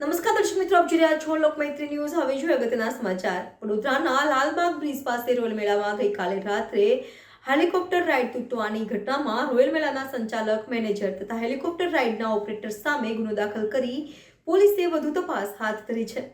નમસ્કાર દર્શક મિત્રો રહ્યા છો લોકમૈત્રી ન્યૂઝ. હવે જોઈએ અગત્યના સમાચાર. વડોદરાના લાલબાગ બ્રિજ પાસે રોયલ મેળામાં ગઈકાલે રાત્રે હેલિકોપ્ટર રાઇડ તૂટવાની ઘટનામાં રોયલ મેળાના સંચાલક, મેનેજર તથા હેલિકોપ્ટર રાઇડના ઓપરેટર સામે ગુનો દાખલ કરી પોલીસે વધુ તપાસ હાથ ધરી છે.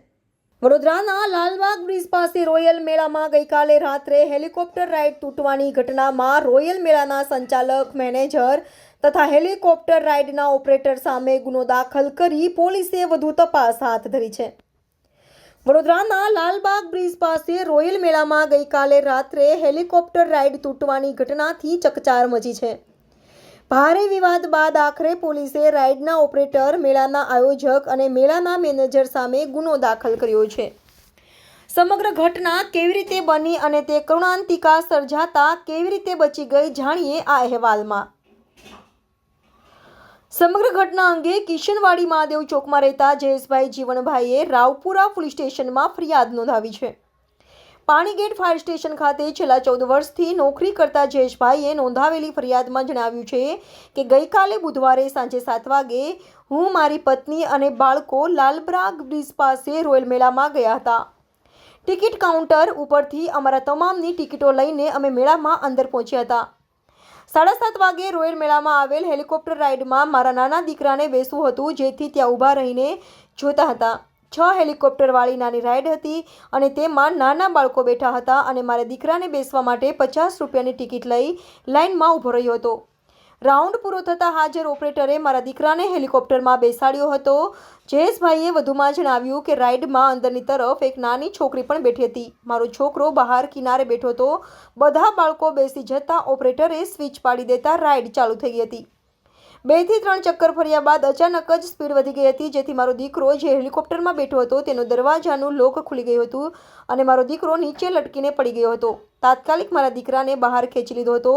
વડોદરાના લાલબાગ બ્રિજ પાસે રોયલ મેળામાં ગઈકાલે રાત્રે હેલિકોપ્ટર રાઇડ તૂટવાની ઘટનામાં રોયલ મેળાના સંચાલક, મેનેજર તથા હેલિકોપ્ટર રાઇડના ઓપરેટર સામે ગુનો દાખલ કરી પોલીસે વધુ તપાસ હાથ ધરી છે. વડોદરાના લાલબાગ બ્રિજ પાસે રોયલ મેળામાં ગઈકાલે રાત્રે હેલિકોપ્ટર રાઇડ તૂટવાની ઘટનાથી ચકચાર મચી છે. ભારે વિવાદ બાદ આખરે પોલીસે રાઇડના ઓપરેટર મેળાના આયોજક અને મેળાના મેનેજર સામે ગુનો દાખલ કર્યો છે. સમગ્ર ઘટના કેવી રીતે બની અને તે કરુણાંતિકા સર્જાતા કેવી રીતે બચી ગઈ જાણીએ આ અહેવાલમાં. સમગ્ર ઘટના અંગે કિશનવાડી મહાદેવ ચોકમાં રહેતા જયેશભાઈ જીવણભાઈએ રાવપુરા પોલીસ સ્ટેશનમાં ફરિયાદ નોંધાવી છે. પાણીગેટ ફાયર સ્ટેશન ખાતે છેલ્લા ચૌદ વર્ષથી નોકરી કરતા જયેશભાઈએ નોંધાવેલી ફરિયાદમાં જણાવ્યું છે કે ગઈકાલે બુધવારે સાંજે સાત વાગે હું મારી પત્ની અને બાળકો લાલબ્રાગ બ્રિજ પાસે રોયલ મેળામાં ગયા હતા. ટિકિટ કાઉન્ટર ઉપરથી અમારા તમામની ટિકિટો લઈને અમે મેળામાં અંદર પહોંચ્યા હતા. સાડા સાત વાગે રોયલ મેળામાં આવેલ હેલિકોપ્ટર રાઇડમાં મારા નાના દીકરાને બેસવું હતું, જેથી ત્યાં ઊભા રહીને જોતા હતા. છ હેલિકોપ્ટરવાળી નાની રાઇડ હતી અને તેમાં નાના બાળકો બેઠા હતા અને મારા દીકરાને બેસવા માટે પચાસ રૂપિયાની ટિકિટ લઈ લાઇનમાં ઊભો રહ્યો હતો. રાઉન્ડ પૂરો થતાં હાજર ઓપરેટરે મારા દીકરાને હેલિકોપ્ટરમાં બેસાડ્યો હતો. જયેશભાઈએ વધુમાં જણાવ્યું કે રાઇડમાં અંદરની તરફ એક નાની છોકરી પણ બેઠી હતી. મારો છોકરો બહાર કિનારે બેઠો હતો. બધા બાળકો બેસી જતા ઓપરેટરે સ્વિચ પાડી દેતા રાઇડ ચાલુ થઈ હતી. બેથી ત્રણ ચક્કર ફર્યા બાદ અચાનક જ સ્પીડ વધી ગઈ હતી. જેથી મારો દીકરો જે હેલિકોપ્ટરમાં બેઠો હતો તેનો દરવાજાનું લોક ખુલી ગયું હતું અને મારો દીકરો નીચે લટકીને પડી ગયો હતો. તાત્કાલિક મારા દીકરાને બહાર ખેંચી લીધો હતો.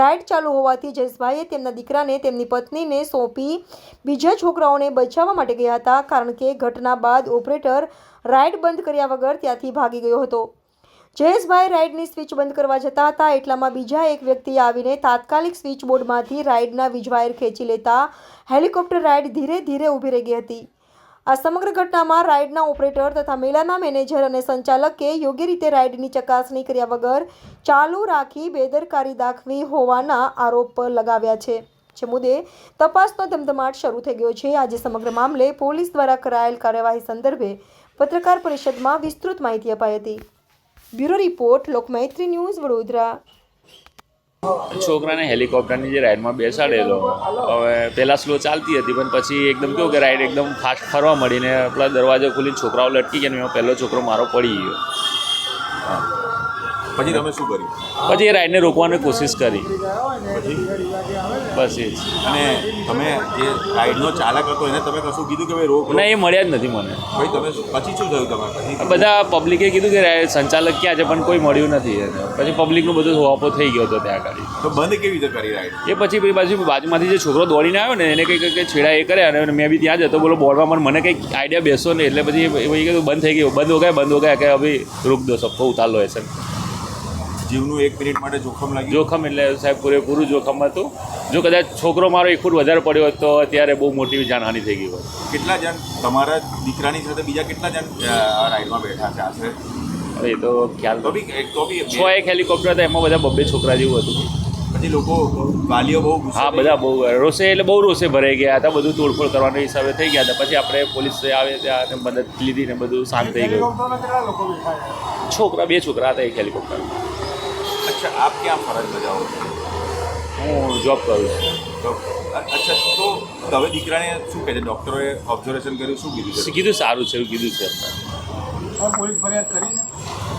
રાઇડ ચાલુ હોવાથી જયેશભાઈએ તેમના દીકરાને તેમની પત્નીને સોંપી બીજા છોકરાઓને બચાવવા માટે ગયા હતા, કારણ કે ઘટના બાદ ઓપરેટર રાઇડ બંધ કર્યા વગર ત્યાંથી ભાગી ગયો હતો. જયેશભાઈ રાઇડની સ્વિચ બંધ કરવા જતા હતા. એટલામાં બીજા એક વ્યક્તિએ આવીને તાત્કાલિક સ્વિચ બોર્ડમાંથી રાઇડના વીજવાયર ખેંચી લેતા હેલિકોપ્ટર રાઇડ ધીરે ધીરે ઊભી રહી ગઈ હતી. આ સમગ્ર ઘટનામાં રાઇડના ઓપરેટર તથા મેળાના મેનેજર અને સંચાલકે યોગ્ય રીતે રાઇડની ચકાસણી કર્યા વગર ચાલુ રાખી બેદરકારી દાખવી હોવાના આરોપ લગાવ્યા છે. જે મુદ્દે તપાસનો ધમધમાટ શરૂ થઈ ગયો છે. આજે સમગ્ર મામલે પોલીસ દ્વારા કરાયેલ કાર્યવાહી સંદર્ભે પત્રકાર પરિષદમાં વિસ્તૃત માહિતી અપાઈ હતી. Bureau report Lokmaitri news, Vadodara. છોકરાને હેલિકોપ્ટરની જે રાઈડમાં બેસાડેલો, હવે પહેલાં સ્લો ચાલતી હતી, પણ પછી એકદમ કેવું કે રાઈડ એકદમ ફાસ્ટ ફરવા મળીને પેલા દરવાજો ખોલીને છોકરાઓ લટકી ગયા એમાં પહેલો છોકરો મારો પડી ગયો. પછી તમે શું કર્યું? પછી એ રાઈડને રોકવાની કોશિશ કરી. પછી બસ એ જ. અને તમે જે રાઈડનો ચાલક હતો એને તમે કશું કીધું કે ભાઈ રોક. ના એ મળ્યા જ નથી મને. ભાઈ તમે પછી શું થયું તમારે? બધા પબ્લિકે કીધું કે સંચાલક ક્યાં છે પણ કોઈ મળ્યું નથી એને. પછી પબ્લિકનું બધું હોપો થઈ ગયો હતો ત્યાં આગળ. તો બંધ કેવી રીતે કરી રાઈડ? એ પછી પછી બાજુ બાજુમાંથી જે છોકરો દોડીને આવ્યો ને એને કંઈક કંઈક છેડા એ કર્યા અને મેં બી ત્યાં જ હતો. બોલો બોર્ડમાં પણ મને કંઈક આઈડિયા બેસો ને એટલે પછી એ કહ્યું કીધું બંધ થઈ ગયું. બંધ હો ગયા બંધ હો ગયા. કે હવે રોક દો સબકો ઉતાર લો એસે જીવનું એક મિનિટ માટે જોખમ લાગ્યું? જોખમ એટલે સાહેબ પૂરેપૂરું જોખમ હતું. જો કદાચ છોકરો મારો એક ફૂટ વધારે પડ્યો હોત તો અત્યારે બહુ મોટી જાનહાનિ થઈ ગઈ હોય કેટલા જણ તમારા દીકરાની સાથે બીજા કેટલા જણ રાઈડમાં બેઠા છે આશરે? હવે એ તો ખ્યાલ તો બી એક તો બી છ એક હેલિકોપ્ટર હતા એમાં બધા બબ્બે છોકરા જેવું હતું. પછી લોકો વાલીઓ બહુ હા બધા બહુ રોષે એટલે બહુ રોષે ભરાઈ ગયા હતા બધું તોડફોડ કરવાના હિસાબે થઈ ગયા હતા. પછી આપણે પોલીસ આવે ત્યાં મદદ લીધી ને બધું શાંત થઈ ગયું. છોકરા બે છોકરા હતા એક હેલિકોપ્ટર અચ્છા આપ ક્યાં ફરજ બજાવો? છો હું જોબ કરું છું. અચ્છા તો હવે દીકરાને શું કહે છે? ડૉક્ટરોએ ઓબ્ઝર્વેશન કર્યું શું કીધું છે? કીધું સારું છે એવું કીધું છે. પોલીસ ફરિયાદ કરી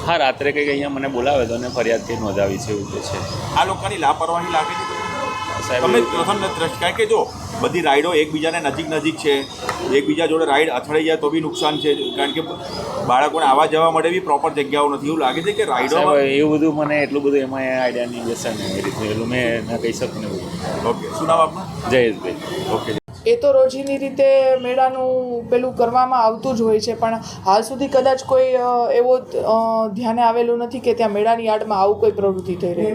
હા રાત્રે કંઈક અહીંયા મને બોલાવે તો અને ફરિયાદ કંઈ નોંધાવી છે એવું કે છે. આ લોકોની લાપરવાહી લાગે છે? સાહેબ તમે પ્રથમ દ્રષ્ટિ કારણ કે જો બધી રાઈડો એકબીજાને નજીક નજીક છે. એકબીજા જોડે રાઈડ અથડાઈ જાય તો બી નુકસાન છે. કારણ કે બાળકોને આવવા જવા માટે બી પ્રોપર જગ્યાઓ નથી. એવું લાગે છે કે રાઇડો એવું બધું મને એટલું બધું એમાં આઈડિયા નહીં બેસે રીતે એટલું મેં ના કહી શકું ને ઓકે શું નામ આપનું? જયેશભાઈ. ઓકે એ તો રોજીની રીતે મેળાનું પેલું કરવામાં આવતું જ હોય છે પણ હાલ સુધી કદાચ કોઈ એવો ધ્યાને આવેલું નથી કે ત્યાં મેળાની યાર્ડમાં આવું કોઈ પ્રવૃત્તિ થઈ રહી.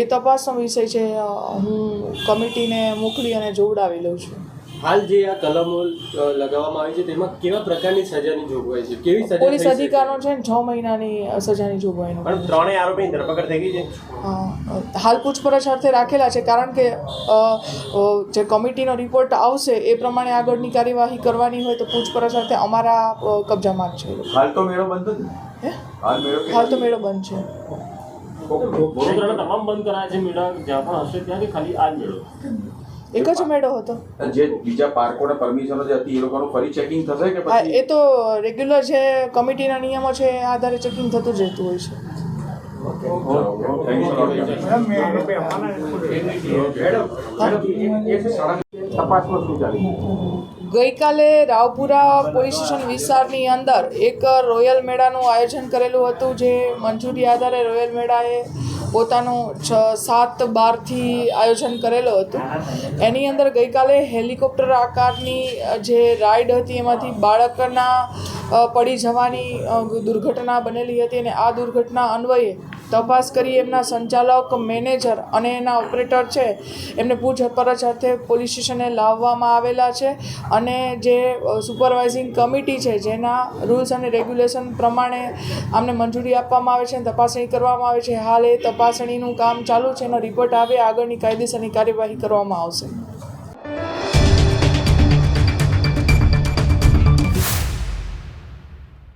એ તપાસનો વિષય છે હું કમિટીને મોકલી અને જોવડાવી લઉં છું. હાલ જે આ કલમો લગાવવામાં આવી છે તેમાં કેવા પ્રકારની સજાની જોગવાઈ છે? કેવી સજા પોલીસ થઈ છે ને છ મહિનાની સજાની જોગવાઈ પણ ત્રણેય આરોપીની ધરપકડ થઈ ગઈ છે? હાલ પૂછપરછ અર્થે રાખેલા છે કારણ કે જે કમિટીનો રિપોર્ટ આવશે એ પ્રમાણે આગળની કાર્યવાહી કરવાની હોય તો પૂછપરછ અર્થે અમારા કબજામાં જ છે હાલ તો મેળો બંધ જ હે? હાલ મેળો હાલ તો મેળો બંધ છે. વડોદરાના તમામ બંધ કરાયા છે મેળા જ્યાં પણ હશે ત્યાંથી ખાલી આ જ મેળો? એક જ મેળો હતો. જે બીજા પાર્કોને પરમિશન જે હતી એ લોકોનું ફરી ચેકિંગ થશે કે પછી? એ તો રેગ્યુલર જે કમિટીના નિયમો છે એ આધારે ચેકિંગ થતું જ રહેતું હોય છે. શું ચાલે? ગઈકાલે રાવપુરા પોલીસ સ્ટેશન વિસ્તારની અંદર એક રોયલ મેળાનું આયોજન કરેલું હતું જે મંજૂરી આધારે રોયલ મેળાએ પોતાનું છ, સાત, બારથી આયોજન કરેલું હતું. એની અંદર ગઈકાલે હેલિકોપ્ટર આકારની જે રાઈડ હતી એમાંથી બાળકના પડી જવાની દુર્ઘટના બનેલી હતી અને આ દુર્ઘટના અન્વયે તપાસ કરી એમના સંચાલક, મેનેજર અને એના ઓપરેટર છે. એમને પૂછપરછ અર્થે પોલીસ સ્ટેશને લાવવામાં આવેલા છે અને જે સુપરવાઇઝિંગ કમિટી છે, જેના રૂલ્સ અને રેગ્યુલેશન પ્રમાણે આમને મંજૂરી આપવામાં આવે છે તપાસણી કરવામાં આવે છે. હાલ એ તપાસણીનું કામ ચાલુ છે. એનો રિપોર્ટ આવે, આગળની કાયદેસરની કાર્યવાહી કરવામાં આવશે.